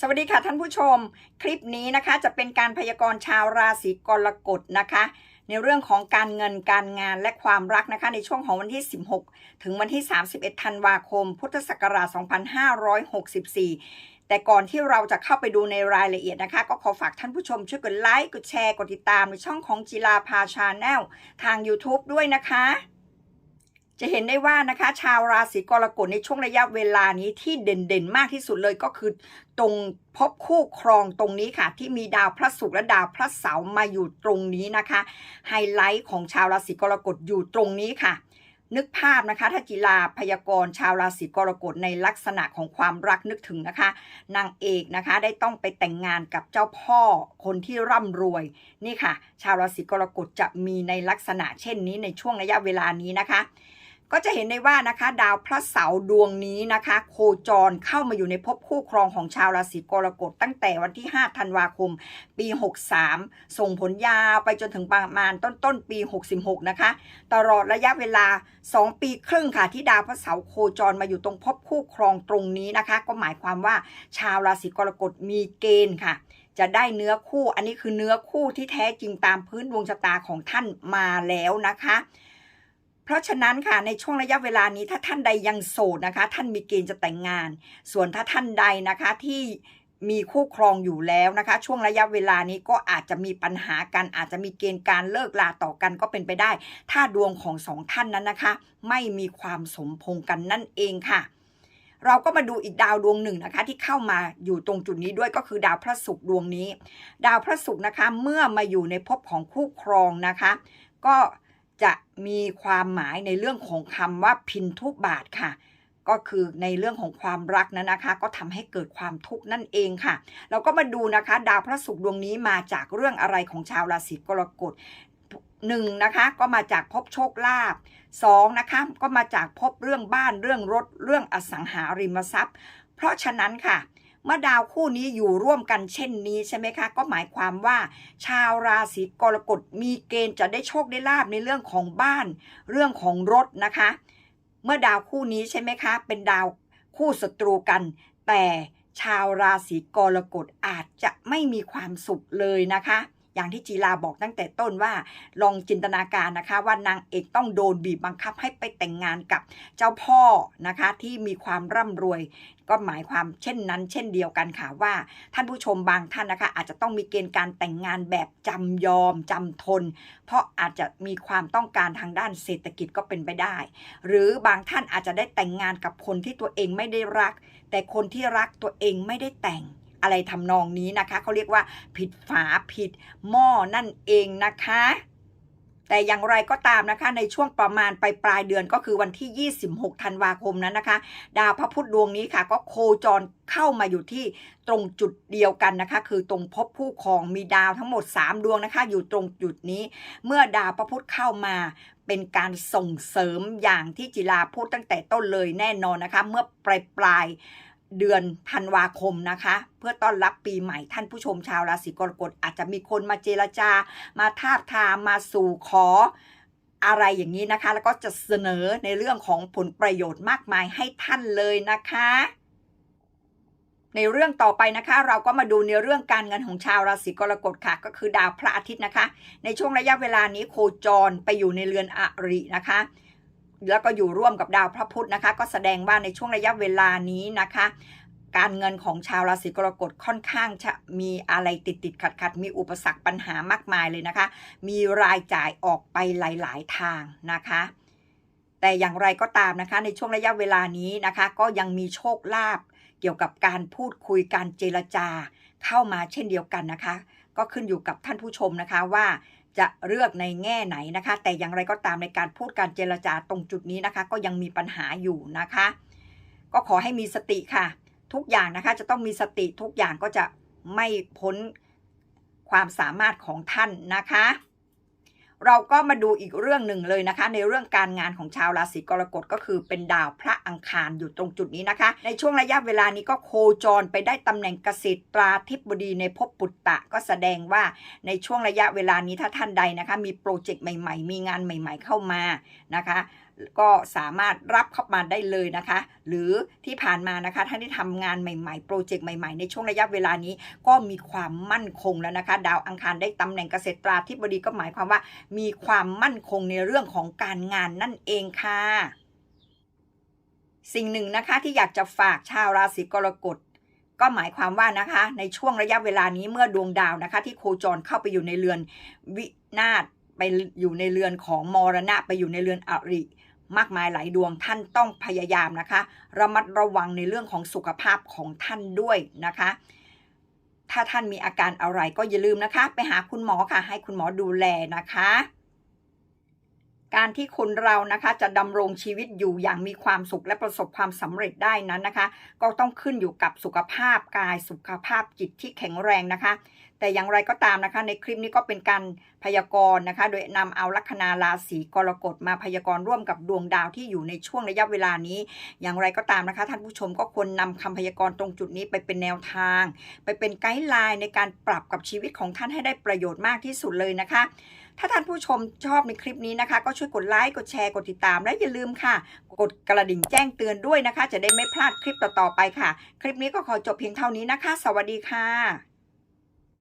สวัสดีค่ะท่านผู้ชม คลิปนี้นะคะจะเป็นการพยากรณ์ชาวราศีกรกฎนะคะ ในเรื่องของการเงินการงานและความรักนะคะ ในช่วงของวันที่ 16 ถึงวันที่ 31 ธันวาคม พุทธศักราช 2564แต่ก่อนที่เราจะเข้าไปดูในรายละเอียดนะคะ ก็ขอฝากท่านผู้ชมช่วยกดไลค์ กดแชร์ กดติดตามในช่องของจิลาพาชาแนลทาง YouTube ด้วยนะคะ จะเห็นได้ว่านะคะ ชาวราศีกรกฎในช่วงระยะเวลานี้ที่เด่นๆ มากที่สุดเลยก็คือ ตรงพบคู่ครองตรงนี้ค่ะ ที่มีดาวพระศุกร์และดาวพระเสาร์มาอยู่ตรงนี้นะคะ ไฮไลท์ของชาวราศีกรกฎอยู่ตรงนี้ค่ะ นึกภาพนะคะถ้าจิลาพยากรณ์ชาวราศีกรกฎในลักษณะของความรักนึกถึงนะคะนางเอกนะคะได้ต้องไปแต่งงานกับเจ้าพ่อคนที่ร่ำรวยนี่ค่ะ ชาวราศีกรกฎจะมีในลักษณะเช่นนี้ในช่วงระยะเวลานี้นะคะ ก็จะเห็นได้ว่านะคะดาวพระเสาร์ดวงนี้นะคะ โคจรเข้ามาอยู่ในภพคู่ครองของชาวราศีกรกฎตั้งแต่วันที่ 5 ธันวาคม ปี 63 ส่งผลยาวไปจนถึงประมาณต้นต้นปี 66 นะคะ ตลอดระยะเวลา 2 ปีครึ่งค่ะที่ดาวพระเสาร์โคจรมาอยู่ตรงภพคู่ครองตรงนี้นะคะ ก็หมายความว่าชาวราศีกรกฎมีเกณฑ์ค่ะจะได้เนื้อคู่อันนี้คือเนื้อคู่ที่แท้จริงตามพื้นดวงชะตาของท่านมาแล้วนะคะ เพราะฉะนั้นค่ะในช่วงระยะเวลานี้ถ้าท่านใดยังโสดนะคะ ท่านมีเกณฑ์จะแต่งงาน ส่วนถ้าท่านใดนะคะที่มีคู่ครองอยู่แล้วนะคะ ช่วงระยะเวลานี้ก็อาจจะมีปัญหากัน อาจจะมีเกณฑ์การเลิกลาต่อกันก็เป็นไปได้ ถ้าดวงของสองท่านนั้นนะคะ ไม่มีความสมพงกันนั่นเองค่ะ เราก็มาดูอีกดาวดวงหนึ่งนะคะ ที่เข้ามาอยู่ตรงจุดนี้ด้วยก็คือดาวพระศุกร์ดวงนี้ ดาวพระศุกร์นะคะเมื่อมาอยู่ในภพของคู่ครองนะคะ ก็ จะมีความหมายในเรื่องของคำว่าพินทุบาทค่ะ ก็คือในเรื่องของความรักนั้นนะคะ ก็ทำให้เกิดความทุกข์นั่นเองค่ะ เราก็มาดูนะคะ ดาวพระศุกร์ดวงนี้มาจากเรื่องอะไรของชาวราศีกรกฎหนึ่งนะคะก็มาจากภพโชคลาภสองนะคะก็มาจากภพเรื่องบ้านเรื่องรถเรื่องอสังหาริมทรัพย์ เพราะฉะนั้นค่ะ เมื่อดาวคู่นี้อยู่ร่วมกันเช่นนี้ใช่ไหมคะ ก็หมายความว่า ชาวราศีกรกฎมีเกณฑ์จะได้โชคได้ลาบในเรื่องของบ้าน เรื่องของรถนะคะ เมื่อดาวคู่นี้ใช่ไหมคะ เป็นดาวคู่ศัตรูกัน แต่ชาวราศีกรกฎอาจจะไม่มีความสุขเลยนะคะ อย่างที่จีราบอกตั้งแต่ต้นว่าลองจินตนาการนะคะว่านางเอกต้องโดนบีบบังคับให้ไปแต่งงานกับเจ้าพ่อนะคะที่มีความร่ำรวย ก็หมายความเช่นนั้น เช่นเดียวกันค่ะว่า ท่านผู้ชมบางท่านนะคะอาจจะต้องมีเกณฑ์การแต่งงานแบบจำยอมจำทน เพราะอาจจะมีความต้องการทางด้านเศรษฐกิจก็เป็นไปได้ หรือบางท่านอาจจะได้แต่งงานกับคนที่ตัวเองไม่ได้รัก แต่คนที่รักตัวเองไม่ได้แต่ง อะไรทำนองนี้นะคะเขาเรียกว่าผิดฝาผิดหม้อนั่นเองนะคะ แต่อย่างไรก็ตามนะคะ ในช่วงประมาณปลายปลายเดือนก็คือวันที่ 26 ธันวาคมนั้นนะคะ ดาวพระพุธดวงนี้ค่ะ ก็โคจรเข้ามาอยู่ที่ตรงจุดเดียวกันนะคะ คือตรงภพผู้ครองมีดาวทั้งหมด 3 ดวงนะคะ อยู่ตรงจุดนี้ เมื่อดาวพระพุธเข้ามาเป็นการส่งเสริมอย่างที่จิลาพูดตั้งแต่ต้นเลยแน่นอนนะคะ เมื่อปลายปลาย เดือนธันวาคมนะคะ เพื่อต้อนรับปีใหม่ท่านผู้ชมชาวราศีกรกฎอาจจะมีคนมาเจรจา มาทาบทามมาสู่ขออะไรอย่างนี้นะคะ แล้วก็จะเสนอในเรื่องของผลประโยชน์มากมายให้ท่านเลยนะคะ ในเรื่องต่อไปนะคะ เราก็มาดูในเรื่องการเงินของชาวราศีกรกฎค่ะ ก็คือดาวพระอาทิตย์นะคะ ในช่วงระยะเวลานี้โคจรไปอยู่ในเรือนอรินะคะ แล้วก็อยู่ร่วมกับดาวพระพุธนะคะ ก็แสดงว่าในช่วงระยะเวลานี้นะคะ การเงินของชาวราศีกรกฎค่อนข้างจะมีอะไรติดติดขัดขัดมีอุปสรรคปัญหามากมายเลยนะคะ มีรายจ่ายออกไปหลาย ๆ ทางนะคะแต่อย่างไรก็ตามนะคะ ในช่วงระยะเวลานี้นะคะ ก็ยังมีโชคลาภเกี่ยวกับการพูดคุยการเจรจาเข้ามาเช่นเดียวกันนะคะ ก็ขึ้นอยู่กับท่านผู้ชมนะคะว่าจะเลือกในแง่ไหนนะคะ แต่อย่างไรก็ตามในการพูดการเจรจาตรงจุดนี้นะคะ ก็ยังมีปัญหาอยู่นะคะ ก็ขอให้มีสติค่ะ ทุกอย่างนะคะจะต้องมีสติทุกอย่างก็จะไม่พ้นความสามารถของท่านนะคะ เราก็มาดูอีกเรื่องหนึ่งเลยนะคะ ในเรื่องการงานของชาวราศีกรกฎก็คือเป็นดาวพระอังคารอยู่ตรงจุดนี้นะคะ ในช่วงระยะเวลานี้ก็โคจรไปได้ตำแหน่งเกษตรตราธิบดีในภพปุตตะก็แสดงว่าในช่วงระยะเวลานี้ถ้าท่านใดนะคะ มีโปรเจกต์ใหม่ ๆ มีงานใหม่ ๆ เข้ามานะคะ ก็สามารถรับเข้ามาได้เลยนะคะ หรือที่ผ่านมานะคะท่านที่ทำงานใหม่ๆ โปรเจกต์ใหม่ๆ ในช่วงระยะเวลานี้ ก็มีความมั่นคงแล้วนะคะ ดาวอังคารได้ตำแหน่งเกษตราธิบดีก็หมายความว่า มีความมั่นคงในเรื่องของการงานนั่นเองค่ะ สิ่งหนึ่งนะคะที่อยากจะฝากชาวราศีกรกฎก็หมายความว่านะคะ ในช่วงระยะเวลานี้เมื่อดวงดาวนะคะ ที่โคจรเข้าไปอยู่ในเรือนวินาศ ไปอยู่ในเรือนของมรณะ ไปอยู่ในเรือนอริ มากมายหลายดวงท่านต้องพยายามนะคะ ระมัดระวังในเรื่องของสุขภาพของท่านด้วยนะคะ ถ้าท่านมีอาการอะไรก็อย่าลืมนะคะ ไปหาคุณหมอค่ะ ให้คุณหมอดูแลนะคะ การที่คนเรานะคะจะดำรงชีวิตอยู่อย่างมีความสุขและประสบความสำเร็จได้นั้นนะคะ ก็ต้องขึ้นอยู่กับสุขภาพกายสุขภาพจิตที่แข็งแรงนะคะ แต่อย่างไรก็ตามนะคะ ในคลิปนี้ก็เป็นการพยากรณ์นะคะ โดยนำเอาลัคนาราศีกรกฎมาพยากรณ์ร่วมกับดวงดาวที่อยู่ในช่วงระยะเวลานี้ อย่างไรก็ตามนะคะ ท่านผู้ชมก็ควรนำคำพยากรณ์ตรงจุดนี้ไปเป็นแนวทาง ไปเป็นไกด์ไลน์ในการปรับกับชีวิตของท่านให้ได้ประโยชน์มากที่สุดเลยนะคะ ถ้าท่านผู้ชมชอบในคลิปนี้นะคะ ก็ช่วยกดไลค์กดแชร์กดติดตาม และอย่าลืมค่ะ กดกระดิ่งแจ้งเตือนด้วยนะคะ จะได้ไม่พลาดคลิปต่อๆไปค่ะ คลิปนี้ก็ขอจบเพียงเท่านี้นะคะ สวัสดีค่ะ